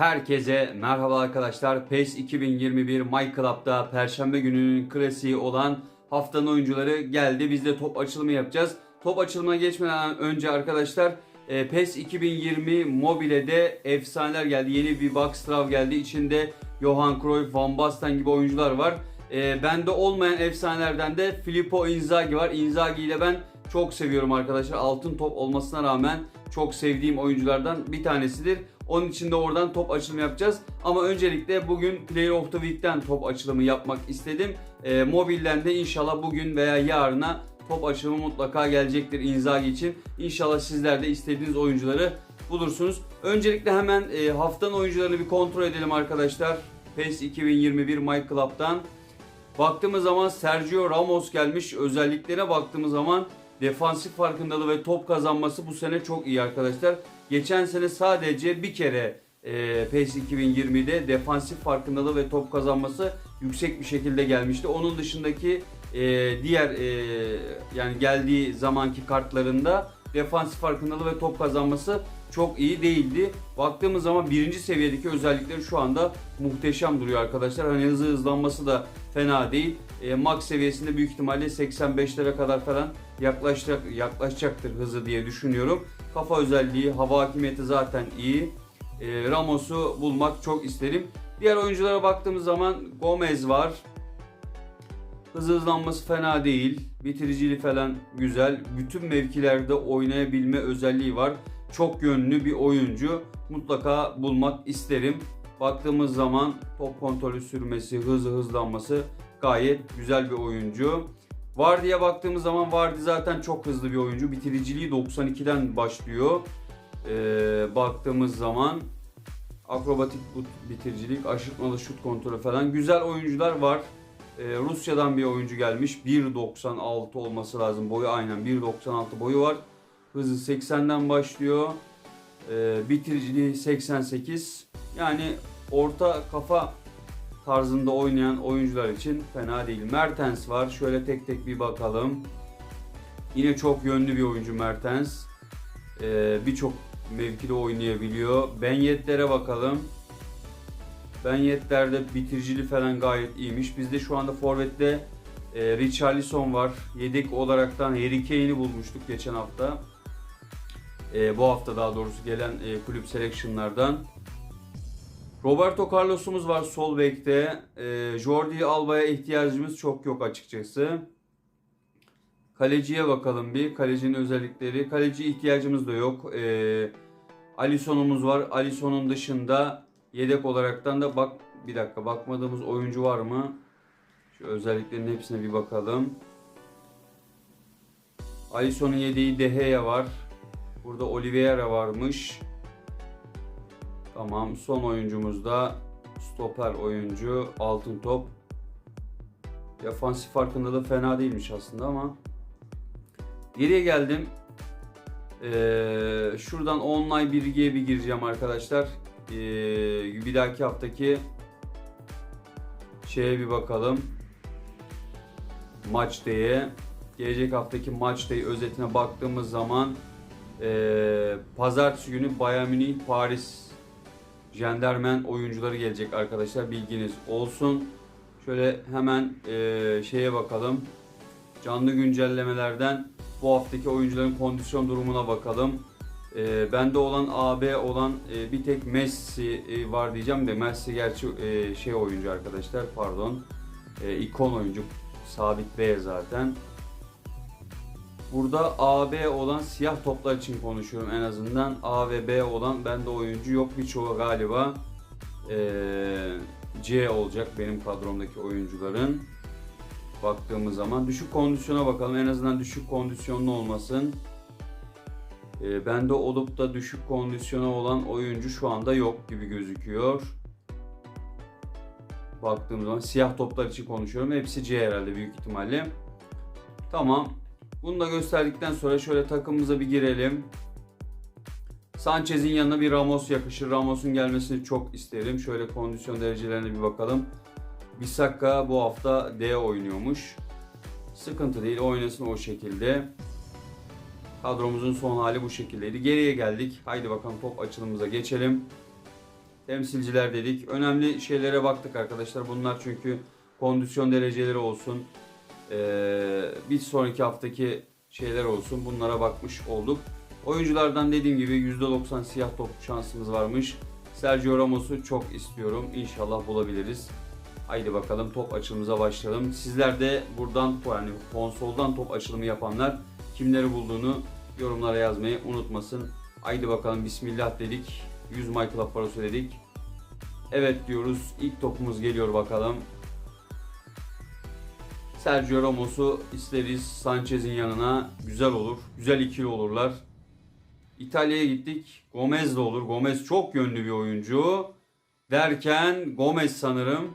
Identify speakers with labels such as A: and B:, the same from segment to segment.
A: Herkese merhaba arkadaşlar. PES 2021 My Club'da Perşembe gününün klasiği olan haftanın oyuncuları geldi. Biz de top açılımı yapacağız. Top açılımına geçmeden önce arkadaşlar e, PES 2020 mobilede efsaneler geldi. Yeni bir Backstrav geldi. İçinde Johan Cruyff, Van Basten gibi oyuncular var. E, bende olmayan efsanelerden de Filippo Inzaghi var. Inzaghi ile ben çok seviyorum arkadaşlar. Altın top olmasına rağmen çok sevdiğim oyunculardan bir tanesidir. Onun için de oradan top açılımı yapacağız. Ama öncelikle bugün Player of the Week'ten top açılımı yapmak istedim. E, mobilden de inşallah bugün veya yarına top açılımı mutlaka gelecektir Inzaghi için. İnşallah sizler de istediğiniz oyuncuları bulursunuz. Öncelikle hemen e, haftanın oyuncularını bir kontrol edelim arkadaşlar. PES 2021 My Club'dan. Baktığımız zaman Sergio Ramos gelmiş. Özelliklerine baktığımız zaman defansif farkındalığı ve top kazanması bu sene çok iyi arkadaşlar. Geçen sene sadece bir kere e, PES 2020'de defansif farkındalığı ve top kazanması yüksek bir şekilde gelmişti. Onun dışındaki e, diğer e, yani geldiği zamanki kartlarında defansif farkındalığı ve top kazanması çok iyi değildi. Baktığımız zaman birinci seviyedeki özellikleri şu anda muhteşem duruyor arkadaşlar. Hani hızlı hızlanması da fena değil. E, max seviyesinde büyük ihtimalle 85'lere kadar falan yaklaşacak, yaklaşacaktır hızı diye düşünüyorum. Kafa özelliği, hava hakimiyeti zaten iyi. E, Ramos'u bulmak çok isterim. Diğer oyunculara baktığımız zaman Gomez var. Hızlı hızlanması fena değil. Bitiriciliği falan güzel. Bütün mevkilerde oynayabilme özelliği var. Çok yönlü bir oyuncu. Mutlaka bulmak isterim. Baktığımız zaman top kontrolü sürmesi, hızlı hızlanması gayet güzel bir oyuncu. Vardy'ye baktığımız zaman Vardy zaten çok hızlı bir oyuncu. Bitiriciliği 92'den başlıyor. Ee, baktığımız zaman akrobatik bitiricilik, aşırtmalı şut kontrolü falan güzel oyuncular var. Ee, Rusya'dan bir oyuncu gelmiş. 1.96 olması lazım. Boyu aynen 1.96 boyu var. Hızı 80'den başlıyor. Ee, bitiriciliği 88. Yani orta kafa tarzında oynayan oyuncular için fena değil. Mertens var. Şöyle tek tek bir bakalım. Yine çok yönlü bir oyuncu Mertens. Ee, Birçok mevkide oynayabiliyor. Benyetlere bakalım. Benyetlerde bitiricili falan gayet iyiymiş. Bizde şu anda forvette e, Richarlison var. Yedek olaraktan Harry Kane'i bulmuştuk geçen hafta. E, bu hafta daha doğrusu gelen e, kulüp selection'lardan. Roberto Carlos'umuz var sol bekte. E, Jordi Alba'ya ihtiyacımız çok yok açıkçası. Kaleciye bakalım bir. Kalecinin özellikleri. Kaleci ihtiyacımız da yok. E, Alisson'umuz var. Alisson'un dışında yedek olaraktan da bak bir dakika bakmadığımız oyuncu var mı? Şu özelliklerin hepsine bir bakalım. Alisson'un yedeği De Gea var. Burada Oliveira varmış. Tamam. Son oyuncumuz da stoper oyuncu. Altın top. Defansif farkındalığı fena değilmiş aslında ama. Geriye geldim. Ee, şuradan online bilgiye bir gireceğim arkadaşlar. Ee, bir dahaki haftaki şeye bir bakalım. Maç diye. Gelecek haftaki maç day özetine baktığımız zaman ee, pazartesi günü Bayern Münih Paris Jendermen oyuncuları gelecek arkadaşlar bilginiz olsun. Şöyle hemen ee, şeye bakalım. Canlı güncellemelerden bu haftaki oyuncuların kondisyon durumuna bakalım. E, bende olan AB olan e, bir tek Messi e, var diyeceğim de Messi gerçi e, şey oyuncu arkadaşlar pardon. E, ikon oyuncu sabit B zaten. Burada AB olan siyah toplar için konuşuyorum en azından. A ve B olan bende oyuncu yok birçoğu galiba. E, C olacak benim kadromdaki oyuncuların baktığımız zaman. Düşük kondisyona bakalım. En azından düşük kondisyonlu olmasın. E, bende olup da düşük kondisyona olan oyuncu şu anda yok gibi gözüküyor. Baktığımız zaman siyah toplar için konuşuyorum. Hepsi C herhalde büyük ihtimalle. Tamam. Bunu da gösterdikten sonra şöyle takımımıza bir girelim. Sanchez'in yanına bir Ramos yakışır. Ramos'un gelmesini çok isterim. Şöyle kondisyon derecelerine bir bakalım. Bisakka bu hafta D oynuyormuş. Sıkıntı değil oynasın o şekilde. Kadromuzun son hali bu şekildeydi. Geriye geldik. Haydi bakalım top açılımıza geçelim. temsilciler dedik. Önemli şeylere baktık arkadaşlar. Bunlar çünkü kondisyon dereceleri olsun. Ee, bir sonraki haftaki şeyler olsun. Bunlara bakmış olduk. Oyunculardan dediğim gibi %90 siyah top şansımız varmış. Sergio Ramos'u çok istiyorum. İnşallah bulabiliriz. Haydi bakalım top açılımıza başlayalım. Sizler de buradan yani konsoldan top açılımı yapanlar kimleri bulduğunu yorumlara yazmayı unutmasın. Haydi bakalım bismillah dedik. 100 Michael Parosu dedik. Evet diyoruz. İlk topumuz geliyor bakalım. Sergio Ramos'u isteriz. Sanchez'in yanına güzel olur. Güzel ikili olurlar. İtalya'ya gittik. Gomez de olur. Gomez çok yönlü bir oyuncu. Derken Gomez sanırım.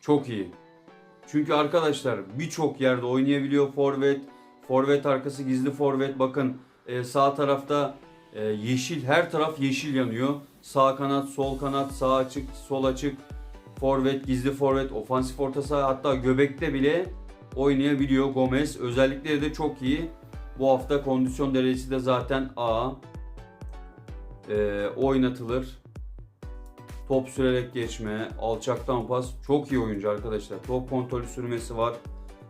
A: Çok iyi. Çünkü arkadaşlar birçok yerde oynayabiliyor forvet. Forvet arkası gizli forvet. Bakın e, sağ tarafta e, yeşil her taraf yeşil yanıyor. Sağ kanat, sol kanat, sağ açık, sol açık. Forvet, gizli forvet, ofansif orta saha hatta göbekte bile oynayabiliyor Gomez. Özellikleri de çok iyi. Bu hafta kondisyon derecesi de zaten A. E, oynatılır. Top sürerek geçme, alçaktan pas. Çok iyi oyuncu arkadaşlar. Top kontrolü sürmesi var.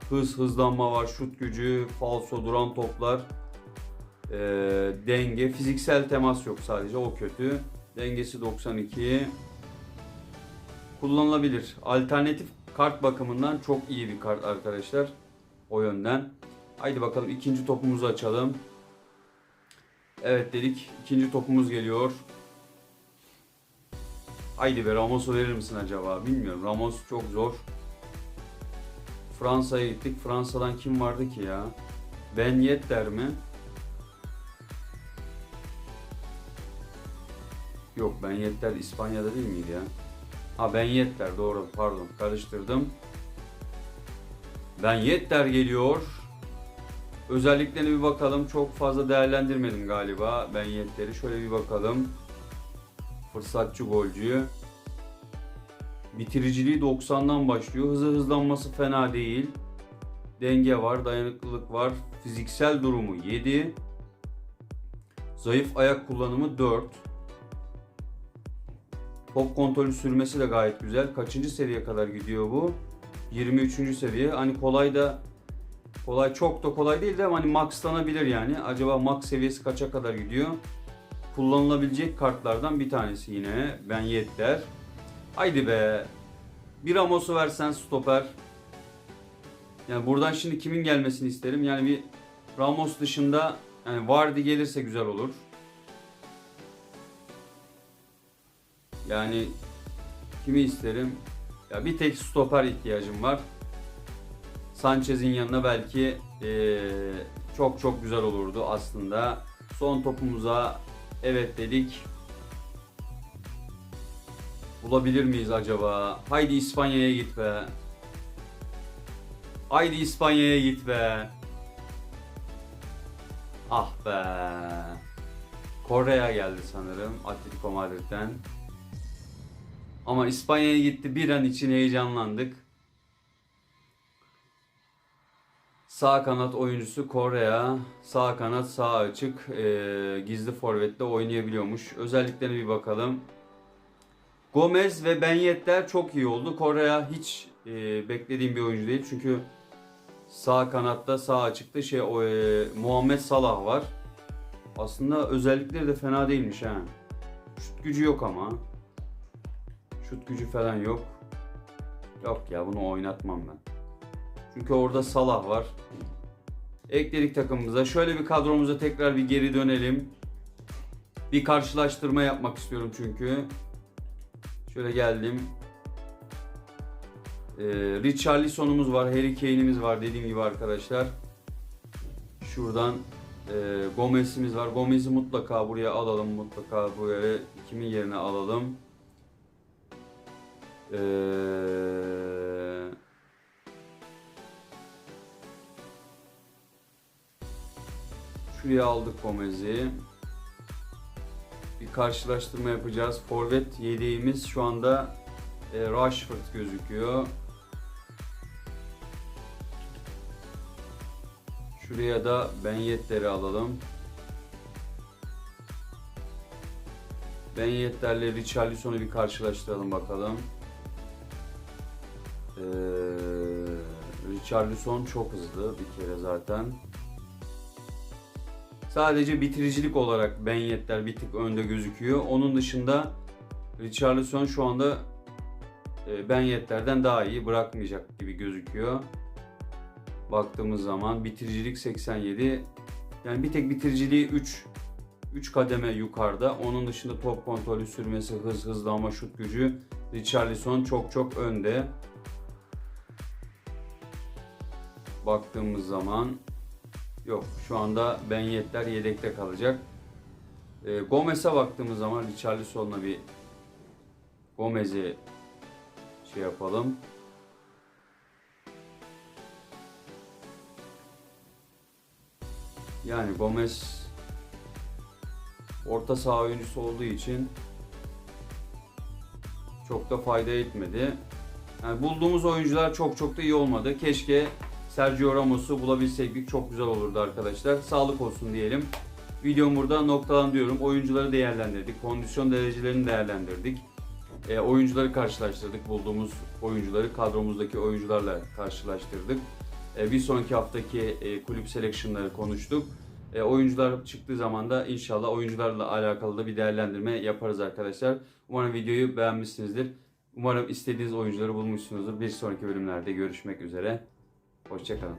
A: Hız, hızlanma var. Şut gücü, falso, duran toplar. Ee, denge, fiziksel temas yok sadece. O kötü. Dengesi 92. Kullanılabilir. Alternatif kart bakımından çok iyi bir kart arkadaşlar. O yönden. Haydi bakalım ikinci topumuzu açalım. Evet dedik. İkinci topumuz geliyor. Haydi be Ramos'u verir misin acaba? Bilmiyorum. Ramos çok zor. Fransa'ya gittik. Fransa'dan kim vardı ki ya? Ben Yedder mi? Yok Ben Yedder İspanya'da değil miydi ya? Ha Ben Yedder doğru pardon karıştırdım. Ben Yedder geliyor. Özelliklerine bir bakalım. Çok fazla değerlendirmedim galiba Ben Yedder'i. Şöyle bir bakalım. Fırsatçı golcü. Bitiriciliği 90'dan başlıyor. Hızı hızlanması fena değil. Denge var, dayanıklılık var. Fiziksel durumu 7. Zayıf ayak kullanımı 4. Top kontrolü sürmesi de gayet güzel. Kaçıncı seviye kadar gidiyor bu? 23. seviye. Hani kolay da kolay çok da kolay değil de hani maxlanabilir yani. Acaba max seviyesi kaça kadar gidiyor? kullanılabilecek kartlardan bir tanesi yine. Ben Yetter. Haydi be. Bir Ramos'u versen stoper. Yani buradan şimdi kimin gelmesini isterim? Yani bir Ramos dışında yani Vardy gelirse güzel olur. Yani kimi isterim? Ya bir tek stoper ihtiyacım var. Sanchez'in yanına belki ee, çok çok güzel olurdu aslında. Son topumuza Evet dedik. Bulabilir miyiz acaba? Haydi İspanya'ya git be. Haydi İspanya'ya git be. Ah be. Kore'ye geldi sanırım Atletico Madrid'den. Ama İspanya'ya gitti bir an için heyecanlandık. Sağ kanat oyuncusu Korea. Sağ kanat sağ açık. E, gizli forvetle oynayabiliyormuş. Özelliklerine bir bakalım. Gomez ve Ben Yedder çok iyi oldu. Korea hiç e, beklediğim bir oyuncu değil. Çünkü sağ kanatta sağ açıkta şey o, e, Muhammed Salah var. Aslında özellikleri de fena değilmiş ha. Şut gücü yok ama. Şut gücü falan yok. Yok ya bunu oynatmam ben. Çünkü orada Salah var. Ekledik takımımıza. Şöyle bir kadromuza tekrar bir geri dönelim. Bir karşılaştırma yapmak istiyorum çünkü. Şöyle geldim. Ee, Richarlison'umuz var, Harry Kane'imiz var dediğim gibi arkadaşlar. Şuradan e, Gomez'imiz var. Gomez'i mutlaka buraya alalım. Mutlaka buraya kimin yerine alalım. Eee Şuraya aldık Gomez'i. Bir karşılaştırma yapacağız. Forvet yedeğimiz şu anda e, Rashford gözüküyor. Şuraya da Ben Yedder'i alalım. Ben Yetter'le Richarlison'u bir karşılaştıralım bakalım. Ee, Richarlison çok hızlı bir kere zaten. Sadece bitiricilik olarak Ben Yetter bir tık önde gözüküyor. Onun dışında Richarlison şu anda e, Ben Yetter'den daha iyi bırakmayacak gibi gözüküyor. Baktığımız zaman bitiricilik 87. Yani bir tek bitiriciliği 3 3 kademe yukarıda. Onun dışında top kontrolü sürmesi, hız, hızlanma, şut gücü Richarlison çok çok önde. Baktığımız zaman yok şu anda Ben Yedder yedekte kalacak. E, Gomez'e baktığımız zaman Richarlison'la bir Gomez'i şey yapalım. Yani Gomez orta saha oyuncusu olduğu için çok da fayda etmedi. Yani bulduğumuz oyuncular çok çok da iyi olmadı. Keşke Sergio Ramos'u bulabilseydik çok güzel olurdu arkadaşlar. Sağlık olsun diyelim. Videomu burada noktalandırıyorum. Oyuncuları değerlendirdik. Kondisyon derecelerini değerlendirdik. E, oyuncuları karşılaştırdık. Bulduğumuz oyuncuları kadromuzdaki oyuncularla karşılaştırdık. E, bir sonraki haftaki e, kulüp selection'ları konuştuk. E, oyuncular çıktığı zaman da inşallah oyuncularla alakalı da bir değerlendirme yaparız arkadaşlar. Umarım videoyu beğenmişsinizdir. Umarım istediğiniz oyuncuları bulmuşsunuzdur. Bir sonraki bölümlerde görüşmek üzere. Hoşçakalın.